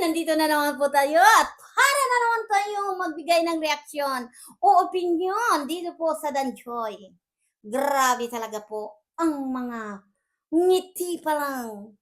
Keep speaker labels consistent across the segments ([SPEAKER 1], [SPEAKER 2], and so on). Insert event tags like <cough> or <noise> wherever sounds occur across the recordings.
[SPEAKER 1] nandito na naman po tayo at para na naman tayo magbigay ng reaksyon o opinion dito po sa Danjoy. Grabe talaga po ang mga ngiti pa lang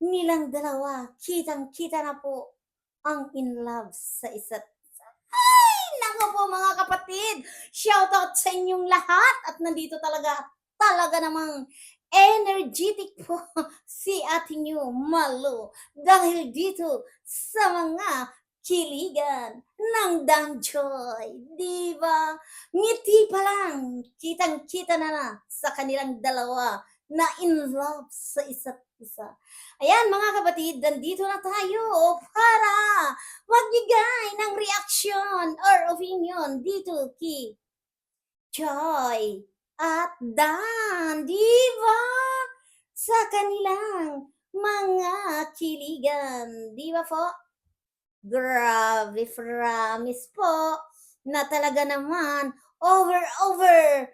[SPEAKER 1] nilang dalawa. Kitang-kita na po ang in love sa isa't isa. Ay, nako po mga kapatid! Shoutout sa inyong lahat at nandito talaga, talaga namang energetic po <laughs> si ating new Malu dahil dito sa mga kiligan ng Danjoy. Di ba? Ngiti pa lang, kitang-kita na na sa kanilang dalawa na in love sa isa't isa. Ayan mga kapatid, nandito na tayo para magbigay ng reaction or opinion dito kay Joy at Dan, di? Sa kanilang mga kiligan, di po? Grabe, promise po na talaga naman over, over,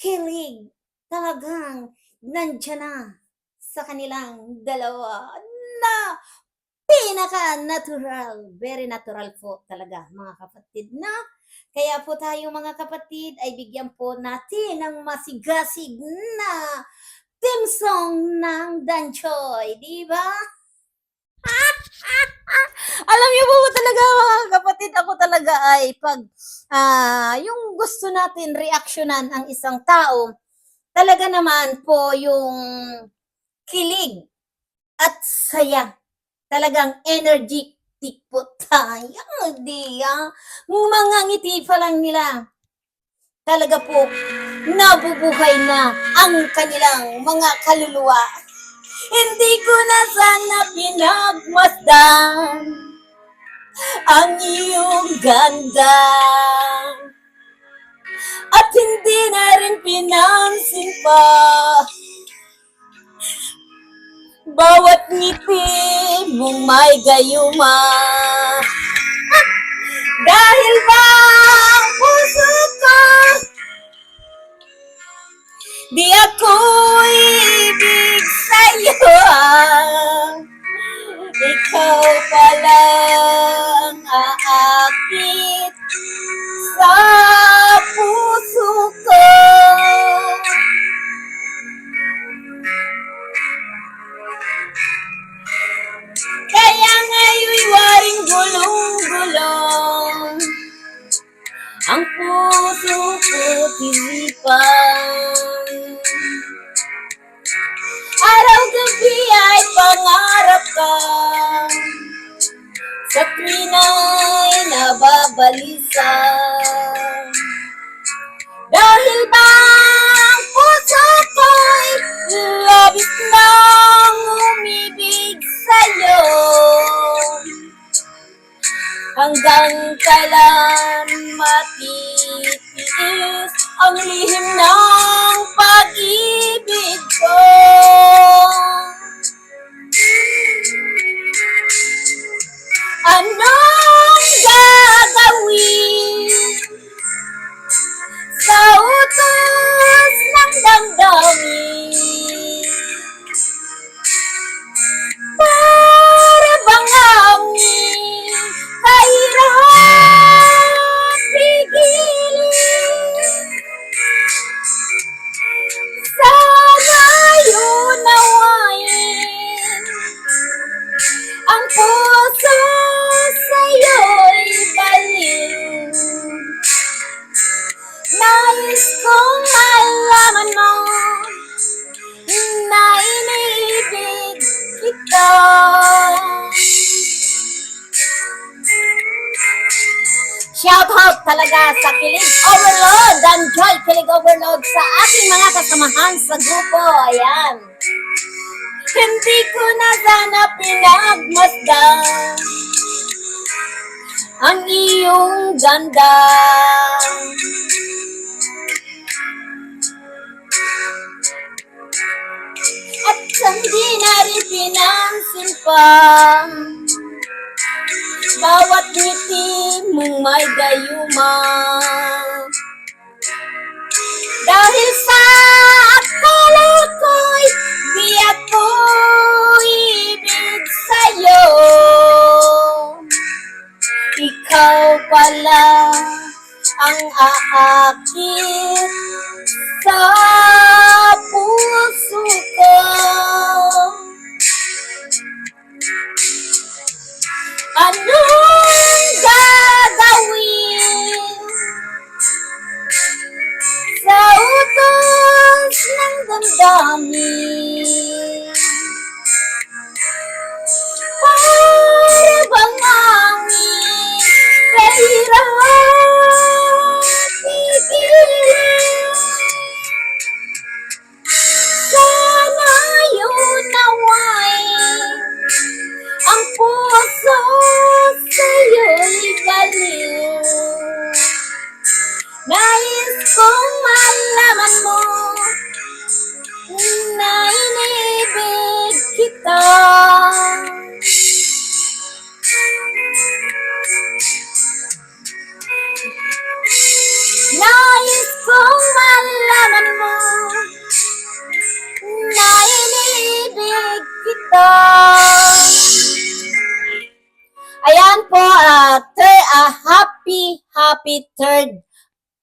[SPEAKER 1] kilig. Talagang nandyan na sa kanilang dalawa na pinaka-natural. Very natural po talaga mga kapatid na. Kaya po tayo mga kapatid ay bigyan po natin ng masigasig na team song ng Danchoy, di ba? <laughs> Alam niyo po talaga mga kapatid, ako talaga ay pag ah, yung gusto natin reaksyonan ang isang tao, talaga naman po yung kilig at saya. Talagang energetic po tayo, <laughs> di ah. Mga ngiti pa lang nila. Talaga po, nabubuhay na ang kanilang mga kaluluwa. Hindi ko na sana pinagmasdan ang iyong ganda. At hindi na rin pinansin pa bawat ngiti mong may gayuma. <laughs> Dahil ba ang puso ko Di ako ibig sa'yo ah. Ang puso ko tinipan Araw-gabi ay pangarap ka. Sa tuwina'y nababalisa Dahil ba ang puso ko'y labis nang puso sa'yo'y baliw Nais kong malaman mo na iniibig kita. Shout out talaga sa Kilig Overload and Joy Kilig Overload sa ating mga kasamahan sa grupo. Ayan. Hindi ko na sana pinagmasdan ang iyong ganda. At hindi na rin pinansin pa Bawat ngiti mong may gayuma Dahil sa akala ko'y di tayo Ikaw pala ang aakit sa puso ko.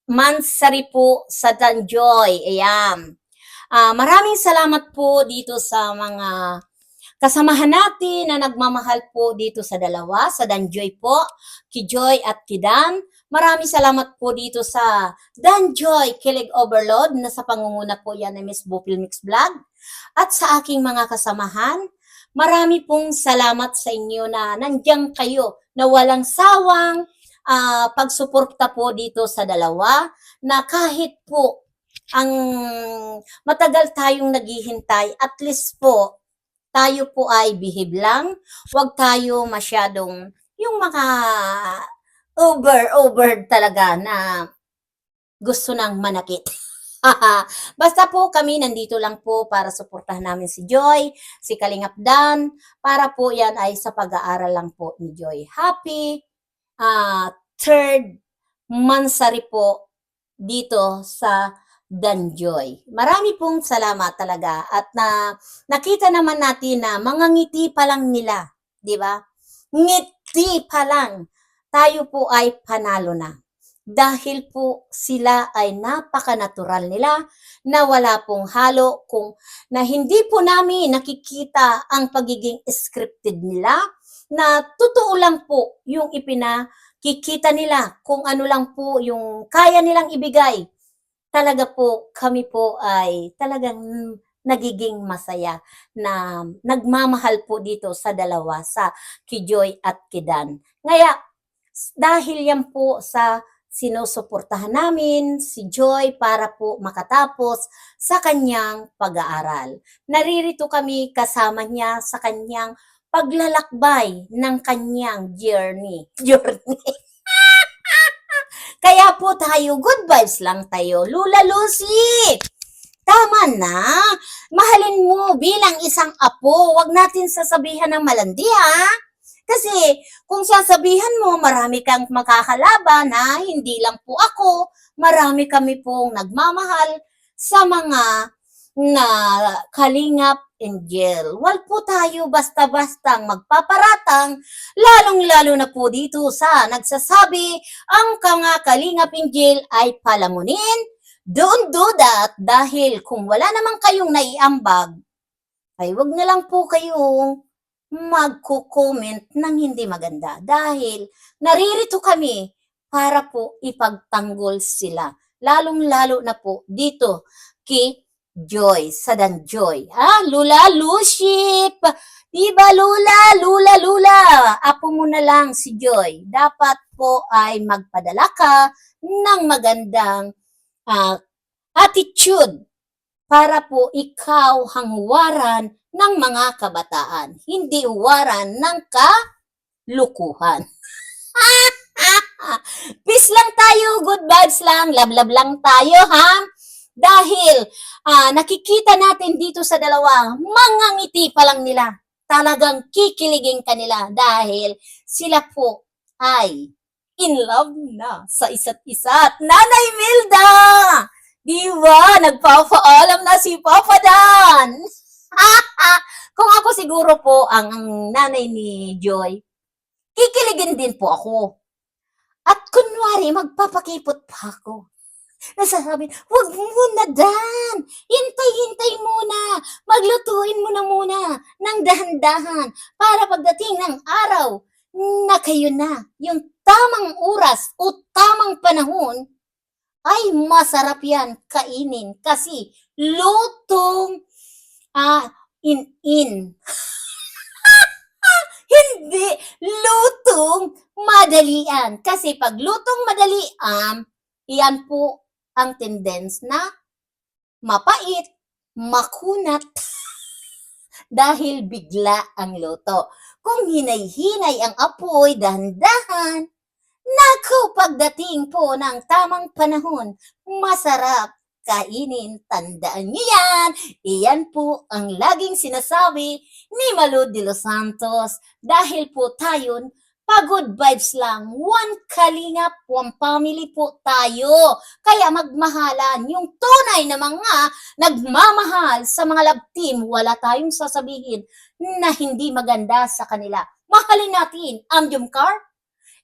[SPEAKER 1] Mansari po sa Danjoy. Ayan. Ah, maraming salamat po dito sa mga kasamahan natin na nagmamahal po dito sa dalawa, sa Danjoy po, Kijoy at Kidan. Maraming salamat po dito sa Danjoy Kilig Overload na sa pangunguna po yan ni Miss Bupil Mix Vlog. At sa aking mga kasamahan, marami pong salamat sa inyo na nandiyan kayo na walang sawang ah, pagsuporta po dito sa dalawa na kahit po ang matagal tayong naghihintay, at least po tayo po ay behave lang. Huwag tayo masyadong yung mga over, over talaga na gusto nang manakit. <laughs> Basta po kami nandito lang po para suportahan namin si Joy, si Kalingap Dan, para po yan ay sa pag-aaral lang po ni Joy. Happy ah, third mansari po dito sa Danjoy. Marami pong salamat talaga at na nakita naman natin na mga ngiti pa lang nila, di ba? Ngiti pa lang, tayo po ay panalo na. Dahil po sila ay napaka-natural nila na wala pong halo kung na hindi po namin nakikita ang pagiging scripted nila na totoo lang po yung ipinakikita nila kung ano lang po yung kaya nilang ibigay talaga po kami po ay talagang nagiging masaya na nagmamahal po dito sa dalawa sa Kijoy at Kidan. Ngaya dahil yan po sa sinusuportahan namin si Joy para po makatapos sa kanyang pag-aaral. Naririto kami kasama niya sa kanyang paglalakbay ng kanyang journey. <laughs> Journey. Kaya po tayo, good vibes lang tayo. Lula Lucy! Tama na. Mahalin mo bilang isang apo. Huwag natin sasabihan ng malandi, ha? Kasi kung sasabihan mo, marami kang makakalaban, ha? Hindi lang po ako. Marami kami pong nagmamahal sa mga na kalingap angel. Wal po tayo basta-bastang magpaparatang, lalong-lalo na po dito sa nagsasabi ang mga kalingap angel ay palamunin, don't do that dahil kung wala naman kayong naiambag, ay wag na lang po kayong magko-comment ng hindi maganda dahil naririto kami para po ipagtanggol sila. Lalong-lalo na po dito kay Joy, sa Danjoy. Ha? Lula, Luship! Diba, Lula, Lula, Lula? Apo mo na lang si Joy. Dapat po ay magpadala ka ng magandang ah, attitude para po ikaw hangwaran ng mga kabataan. Hindi huwaran ng kalukuhan. <laughs> Peace lang tayo, good vibes lang, love-love lang tayo, ha? Dahil ah, nakikita natin dito sa dalawa, mga ngiti pa lang nila. Talagang kikiligin kanila dahil sila po ay in love na sa isa't isa. At Nanay Milda! Di ba? Nagpapaalam na si Papa Dan! <laughs> Kung ako siguro po ang, ang nanay ni Joy, kikiligin din po ako. At kunwari, magpapakipot pa ako. Nasasabi, huwag muna, Dan. Hintay-hintay muna. Maglutuin mo na muna ng dahan-dahan para pagdating ng araw na kayo na yung tamang oras o tamang panahon ay masarap yan kainin kasi lutong ah, in-in. <laughs> Hindi, lutong madalian. Kasi pag lutong madalian, iyan po ang tendens na mapait, makunat, <laughs> dahil bigla ang luto. Kung hinay-hinay ang apoy, dahan-dahan, naku, pagdating po ng tamang panahon, masarap kainin. Tandaan niyo yan. Iyan po ang laging sinasabi ni Malu de los Santos dahil po tayo pagod vibes lang. One kalingap, one family po tayo. Kaya magmahalan yung tunay na mga nagmamahal sa mga love team. Wala tayong sasabihin na hindi maganda sa kanila. Mahalin natin ang Jumcar,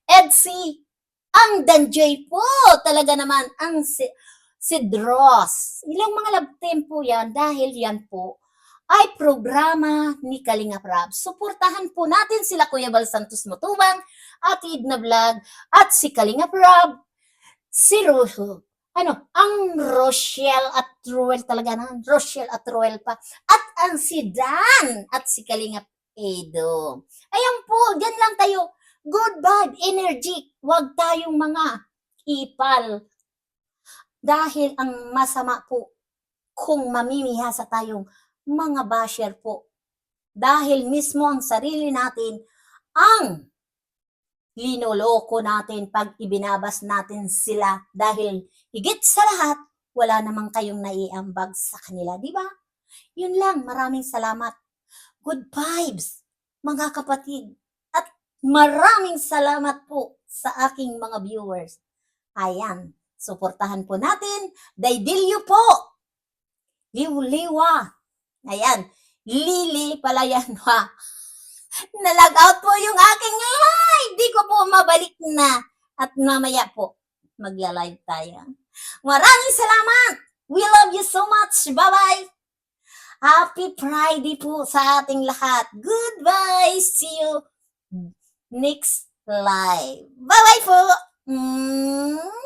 [SPEAKER 1] Edsy, ang Danjay po. Talaga naman ang si, si Dross. Ilang mga love team po yan dahil yan po ay programa ni Kalinga Prab. Suportahan po natin sila Kuya Bal Santos Motubang, Ate Edna Vlog, at si Kalinga Prab, si Ruho. Ano, ang Rochelle at Ruel talaga na. Rochelle at Ruel pa. At ang si Dan at si Kalinga Edo. Ayan po, dyan lang tayo. Good vibe, energy. Huwag tayong mga ipal. Dahil ang masama po kung mamimihasa tayong mga basher po. Dahil mismo ang sarili natin ang linoloko natin pag ibinabas natin sila. Dahil higit sa lahat, wala namang kayong naiambag sa kanila, di ba? Yun lang, maraming salamat. Good vibes, mga kapatid. At maraming salamat po sa aking mga viewers. Ayan, suportahan po natin. Daidilyo po. Liw-liwa. Ayan, Lili Palayanwa. <laughs> Nalag out po yung aking live. Di ko po mabalik na. At mamaya po, magla-live tayo. Maraming salamat. We love you so much. Bye-bye. Happy Friday po sa ating lahat. Goodbye. See you next live. Bye-bye po. Mm.